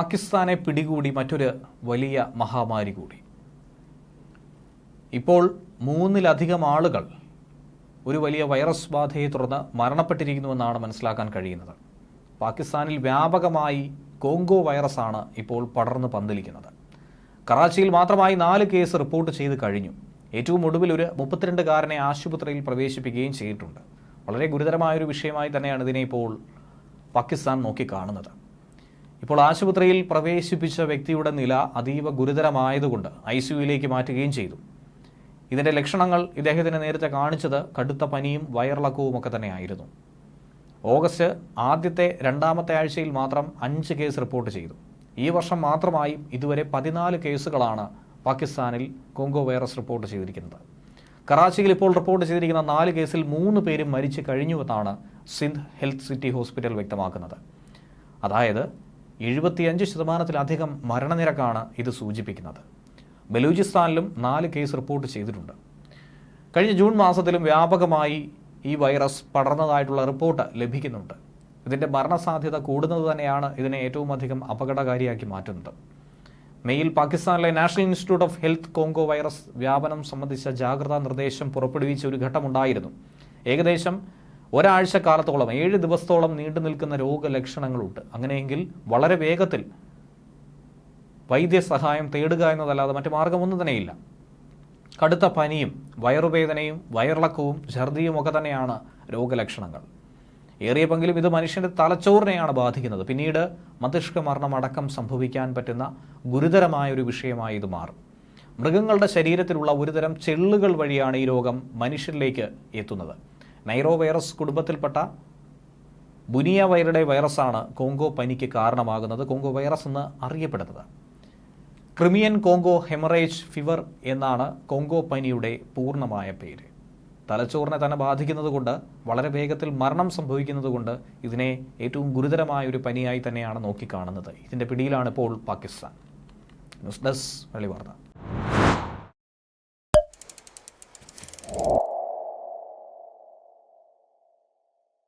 പാകിസ്ഥാനെ പിടികൂടി മറ്റൊരു വലിയ മഹാമാരി കൂടി. ഇപ്പോൾ മൂന്നിലധികം ആളുകൾ ഒരു വലിയ വൈറസ് ബാധയെ തുടർന്ന് മരണപ്പെട്ടിരിക്കുന്നുവെന്നാണ് മനസ്സിലാക്കാൻ കഴിയുന്നത്. പാകിസ്ഥാനിൽ വ്യാപകമായി കോങ്കോ വൈറസാണ് ഇപ്പോൾ പടർന്ന് പന്തലിക്കുന്നത്. കറാച്ചിയിൽ മാത്രമായി നാല് കേസ് റിപ്പോർട്ട് ചെയ്ത് കഴിഞ്ഞു. ഏറ്റവും ഒടുവിൽ ഒരു മുപ്പത്തിരണ്ടുകാരനെ ആശുപത്രിയിൽ പ്രവേശിപ്പിക്കുകയും ചെയ്തിട്ടുണ്ട്. വളരെ ഗുരുതരമായൊരു വിഷയമായി തന്നെയാണ് ഇതിനെ ഇപ്പോൾ പാകിസ്ഥാൻ നോക്കിക്കാണുന്നത്. ഇപ്പോൾ ആശുപത്രിയിൽ പ്രവേശിപ്പിച്ച വ്യക്തിയുടെ നില അതീവ ഗുരുതരമായതുകൊണ്ട് ഐ സിയുയിലേക്ക് മാറ്റുകയും ചെയ്തു. ഇതിന്റെ ലക്ഷണങ്ങൾ ഇദ്ദേഹത്തിന് നേരത്തെ കാണിച്ചത് കടുത്ത പനിയും വയറിളക്കവും ഒക്കെ തന്നെയായിരുന്നു. ഓഗസ്റ്റ് ആദ്യത്തെ രണ്ടാമത്തെ ആഴ്ചയിൽ മാത്രം അഞ്ച് കേസ് റിപ്പോർട്ട് ചെയ്തു. ഈ വർഷം മാത്രമായി ഇതുവരെ പതിനാല് കേസുകളാണ് പാകിസ്ഥാനിൽ കോങ്കോ വൈറസ് റിപ്പോർട്ട് ചെയ്തിരിക്കുന്നത്. കറാച്ചിയിൽ ഇപ്പോൾ റിപ്പോർട്ട് ചെയ്തിരിക്കുന്ന നാല് കേസിൽ മൂന്ന് പേരും മരിച്ചു കഴിഞ്ഞുവെന്നാണ് സിന്ധ് ഹെൽത്ത് സിറ്റി ഹോസ്പിറ്റൽ വ്യക്തമാക്കുന്നത്. അതായത് എഴുപത്തിയഞ്ച് ശതമാനത്തിലധികം മരണനിരക്കാണ് ഇത് സൂചിപ്പിക്കുന്നത്. ബലൂചിസ്ഥാനിലും നാല് കേസ് റിപ്പോർട്ട് ചെയ്തിട്ടുണ്ട്. കഴിഞ്ഞ ജൂൺ മാസത്തിലും വ്യാപകമായി ഈ വൈറസ് പടർന്നതായിട്ടുള്ള റിപ്പോർട്ട് ലഭിക്കുന്നുണ്ട്. ഇതിന്റെ മരണസാധ്യത കൂടുന്നത് തന്നെയാണ് ഇതിനെ ഏറ്റവും അധികം അപകടകാരിയാക്കി മാറ്റുന്നത്. മെയ്യിൽ പാകിസ്ഥാനിലെ national institute of health Congo virus വ്യാപനം സംബന്ധിച്ച ജാഗ്രതാ നിർദ്ദേശം പുറപ്പെടുവിച്ച ഒരു ഘട്ടമുണ്ടായിരുന്നു. ഏകദേശം ഒരാഴ്ച കാലത്തോളം ഏഴ് ദിവസത്തോളം നീണ്ടു നിൽക്കുന്ന രോഗലക്ഷണങ്ങളുണ്ട്. അങ്ങനെയെങ്കിൽ വളരെ വേഗത്തിൽ വൈദ്യസഹായം തേടുക എന്നതല്ലാതെ മറ്റു മാർഗമൊന്നും തന്നെയില്ല. കടുത്ത പനിയും വയറുവേദനയും വയറിളക്കവും ഛർദിയും ഒക്കെ തന്നെയാണ് രോഗലക്ഷണങ്ങൾ. ഏറിയ പങ്കിലും ഇത് മനുഷ്യന്റെ തലച്ചോറിനെയാണ് ബാധിക്കുന്നത്. പിന്നീട് മസ്തിഷ്ക മരണം അടക്കം സംഭവിക്കാൻ പറ്റുന്ന ഗുരുതരമായ ഒരു വിഷയമായി ഇത് മാറും. മൃഗങ്ങളുടെ ശരീരത്തിലുള്ള ഒരുതരം ചെള്ളുകൾ വഴിയാണ് ഈ രോഗം മനുഷ്യരിലേക്ക് എത്തുന്നത്. നൈറോ വൈറസ് കുടുംബത്തിൽപ്പെട്ട ബുനിയ വൈറയുടെ വൈറസാണ് കോങ്കോ പനിക്ക് കാരണമാകുന്നത്. കോങ്കോ വൈറസ് എന്ന് അറിയപ്പെടുന്നത്. ക്രിമിയൻ കോങ്കോ ഹെമറേജ് ഫിവർ എന്നാണ് കോങ്കോ പനിയുടെ പൂർണമായ പേര്. തലച്ചോറിനെ തന്നെ ബാധിക്കുന്നതുകൊണ്ട് വളരെ വേഗത്തിൽ മരണം സംഭവിക്കുന്നതുകൊണ്ട് ഇതിനെ ഏറ്റവും ഗുരുതരമായ ഒരു പനിയായി തന്നെയാണ് നോക്കിക്കാണുന്നത്. ഇതിന്റെ പിടിയിലാണ് ഇപ്പോൾ പാകിസ്ഥാൻ. ന്യൂസ് ഡെസ്ക് വെള്ളി വാർത്ത